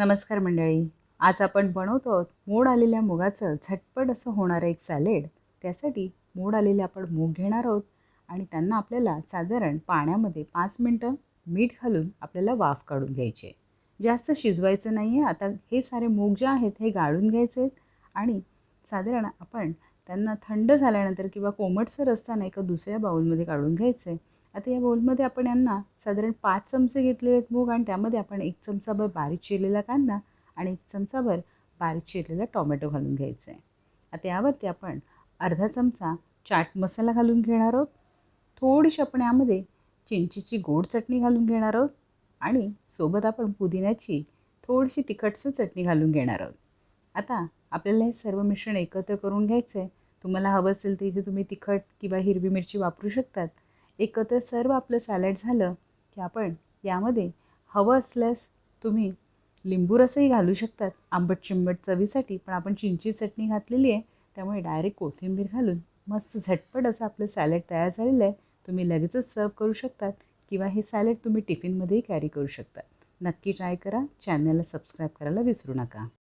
नमस्कार मंडळी. आज आपण बनवतो आहोत मोड आलेल्या मुगाचं झटपट असं होणारं एक सॅलेड. त्यासाठी मोड आलेले आपण मूग घेणार आहोत आणि त्यांना आपल्याला साधारण पाण्यामध्ये पाच मिनटं मीठ घालून आपल्याला वाफ काढून घ्यायचे जास्त शिजवायचं नाही आहे आता हे सारे मूग जे आहेत हे गाळून घ्यायचे आणि साधारण आपण त्यांना थंड झाल्यानंतर किंवा कोमटसर असताना एका दुसऱ्या बाऊलमध्ये काढून घ्यायचं आहे. आता या बोलमध्ये आपण यांना साधारण पाच चमचे घेतलेले आहेत मूग आणि त्यामध्ये आपण एक चमचाभर बारीक चिरलेला कांदा आणि एक चमचाभर बारीक चिरलेला टॉमॅटो घालून घ्यायचा. आहे आता यावरती आपण अर्धा चमचा चाट मसाला घालून घेणार आहोत. थोडीशी आपण यामध्ये चिंचीची गोड चटणी घालून घेणार आहोत आणि सोबत आपण पुदिन्याची थोडीशी तिखटसं चटणी घालून घेणार आहोत. आता आपल्याला हे सर्व मिश्रण एकत्र करून घ्यायचं आहे तुम्हाला हवं असेल तर इथे तुम्ही तिखट किंवा हिरवी मिरची वापरू शकतात. एकत्र सर्व आपलं सॅलड झालं की आपण यामध्ये हवं असल्यास तुम्ही लिंबू रसही घालू शकतात. आंबट चिंबट चवीसाठी पण आपण चिंची चटणी घातलेली आहे. त्यामुळे डायरेक्ट कोथिंबीर घालून मस्त झटपट असं आपलं सॅलड तयार झालेलं आहे. तुम्ही लगेचच सर्व करू शकतात किंवा हे सॅलड तुम्ही टिफिनमध्येही कॅरी करू शकतात. नक्की ट्राय करा. चॅनलला सबस्क्राईब करायला विसरू नका.